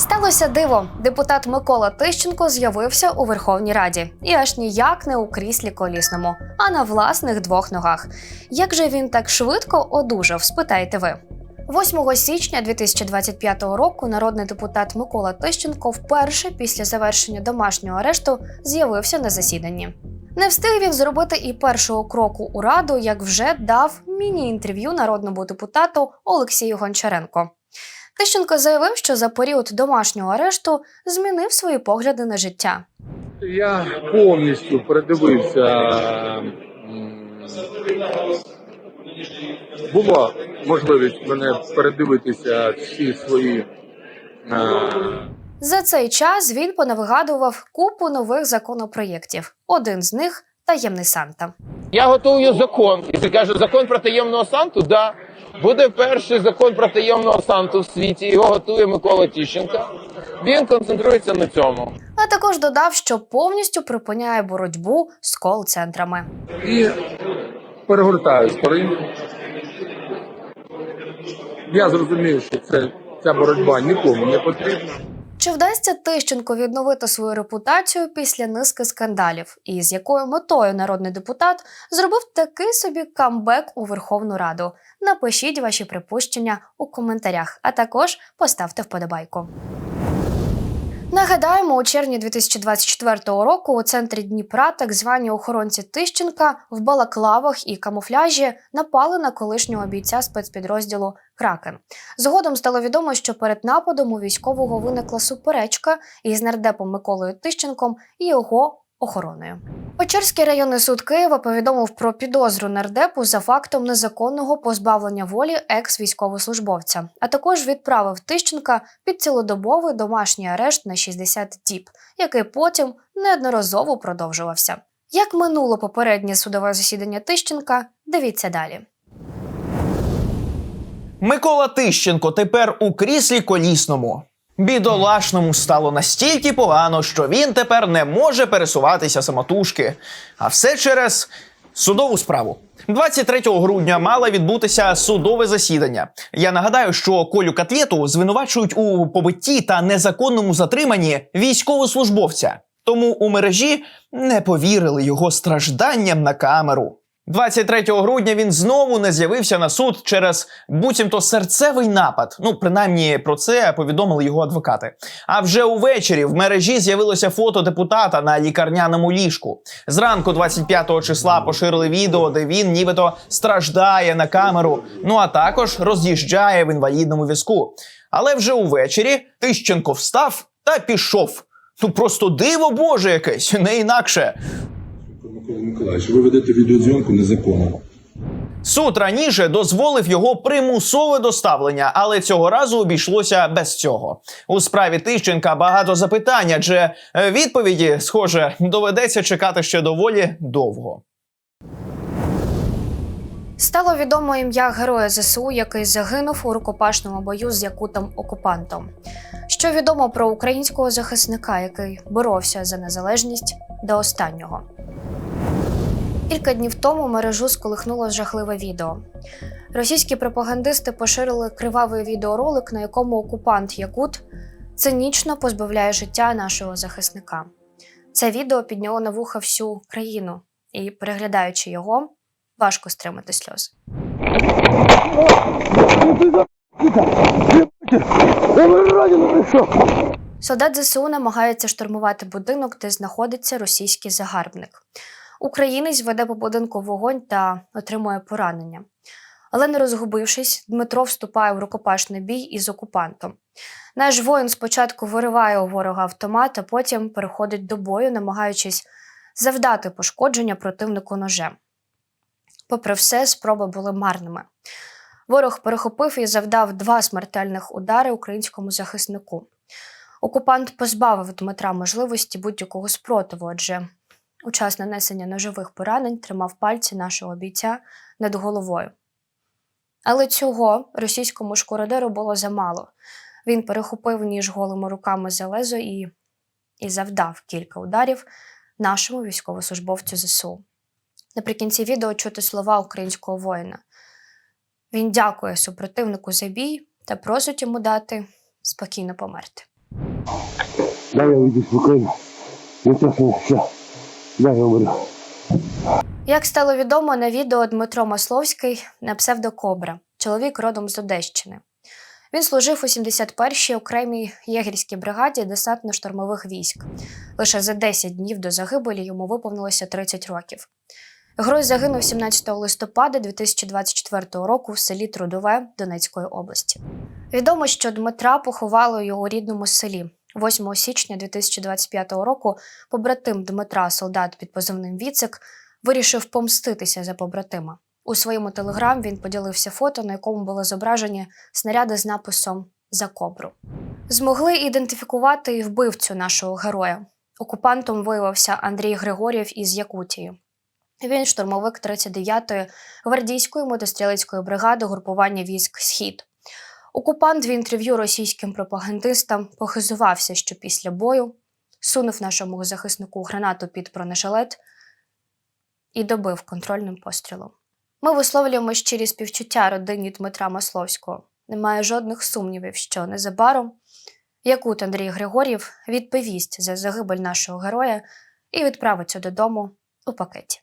Сталося диво. Депутат Микола Тищенко з'явився у Верховній Раді і аж ніяк не у кріслі колісному, а на власних двох ногах. Як же він так швидко одужав? Спитайте ви. 8 січня 2025 року народний депутат Микола Тищенко вперше після завершення домашнього арешту з'явився на засіданні. Не встиг він зробити і першого кроку у раду, як вже дав міні-інтерв'ю народному депутату Олексію Гончаренко. Тищенко заявив, що за період домашнього арешту змінив свої погляди на життя. Я повністю передивився. Була можливість мене передивитися всі свої. е, За цей час він понавигадував купу нових законопроєктів. Один з них таємний Санта. Я готую закон. І ти каже, закон про таємного Санту? Да. Буде перший закон про таємного Санту в світі. Його готує Микола Тіщенка. Він концентрується на цьому. А також додав, що повністю припиняє боротьбу з кол-центрами. І перегортаю сторінку. Я зрозумів, що це, ця боротьба нікому не потрібна. Чи вдасться Тищенко відновити свою репутацію після низки скандалів, і з якою метою народний депутат зробив такий собі камбек у Верховну Раду? Напишіть ваші припущення у коментарях, а також поставте вподобайку. Нагадаємо, у червні 2024 року у центрі Дніпра так звані охоронці Тищенка в балаклавах і камуфляжі напали на колишнього бійця спецпідрозділу Кракен. Згодом стало відомо, що перед нападом у військового виникла суперечка із нардепом Миколою Тищенком і його охороною. Печерський районний суд Києва повідомив про підозру нардепу за фактом незаконного позбавлення волі екс-військовослужбовця, а також відправив Тищенка під цілодобовий домашній арешт на 60 діб, який потім неодноразово продовжувався. Як минуло попереднє судове засідання Тищенка, дивіться далі. Микола Тищенко тепер у кріслі колісному. Бідолашному стало настільки погано, що він тепер не може пересуватися самотужки. А все через судову справу. 23 грудня мало відбутися судове засідання. Я нагадаю, що Колю Катлєту звинувачують у побитті та незаконному затриманні військовослужбовця. Тому у мережі не повірили його стражданням на камеру. 23 грудня він знову не з'явився на суд через буцімто серцевий напад. Ну, принаймні про це повідомили його адвокати. А вже увечері в мережі з'явилося фото депутата на лікарняному ліжку. Зранку, 25 числа, поширили відео, де він нібито страждає на камеру. Ну а також роз'їжджає в інвалідному візку. Але вже увечері Тищенко встав та пішов. Ну просто диво Боже якесь, не інакше. Микола Миколаївич, ви ведете відеозйомку незаконно. Суд раніше дозволив його примусове доставлення, але цього разу обійшлося без цього. У справі Тищенка багато запитань, адже е, відповіді, схоже, доведеться чекати ще доволі довго. Стало відомо ім'я героя ЗСУ, який загинув у рукопашному бою з якутом окупантом. Що відомо про українського захисника, який боровся за незалежність до останнього. Кілька днів тому мережу сколихнуло жахливе відео. Російські пропагандисти поширили кривавий відеоролик, на якому окупант Якут цинічно позбавляє життя нашого захисника. Це відео підняло на вуха всю країну, і, переглядаючи його, важко стримати сльози. Солдат ЗСУ намагається штурмувати будинок, де знаходиться російський загарбник. Українець веде по будинку вогонь та отримує поранення. Але не розгубившись, Дмитро вступає в рукопашний бій із окупантом. Наш воїн спочатку вириває у ворога автомат, а потім переходить до бою, намагаючись завдати пошкодження противнику ножем. Попри все, спроби були марними. Ворог перехопив і завдав два смертельних удари українському захиснику. Окупант позбавив Дмитра можливості будь-якого спротиву, адже у час нанесення ножових поранень тримав пальці нашого бійця над головою. Але цього російському шкуродеру було замало. Він перехопив ніж голими руками за лезо і, і завдав кілька ударів нашому військовослужбовцю ЗСУ. Наприкінці відео чути слова українського воїна. Він дякує супротивнику за бій та просить йому дати спокійно померти. Дай я спокійно. Я говорю. Як стало відомо на відео Дмитро Масловський на псевдокобра, чоловік родом з Одещини. Він служив у 71-й окремій єгерській бригаді десантно-штурмових військ. Лише за 10 днів до загибелі йому виповнилося 30 років. Герой загинув 17 листопада 2024 року в селі Трудове Донецької області. Відомо, що Дмитра поховали у його рідному селі. 8 січня 2025 року побратим Дмитра, солдат під позивним Віцик, вирішив помститися за побратима. У своєму телеграм він поділився фото, на якому були зображені снаряди з написом за кобру. Змогли ідентифікувати і вбивцю нашого героя. Окупантом виявився Андрій Григорєв із Якутії. Він штурмовик 39-ї гвардійської мотострілецької бригади групування військ Схід. Окупант в інтерв'ю російським пропагандистам похизувався, що після бою сунув нашому захиснику гранату під бронежилет і добив контрольним пострілом. Ми висловлюємо щирі співчуття родині Дмитра Масловського. Немає жодних сумнівів, що незабаром Якут Андрій Григорів відповість за загибель нашого героя і відправиться додому у пакеті.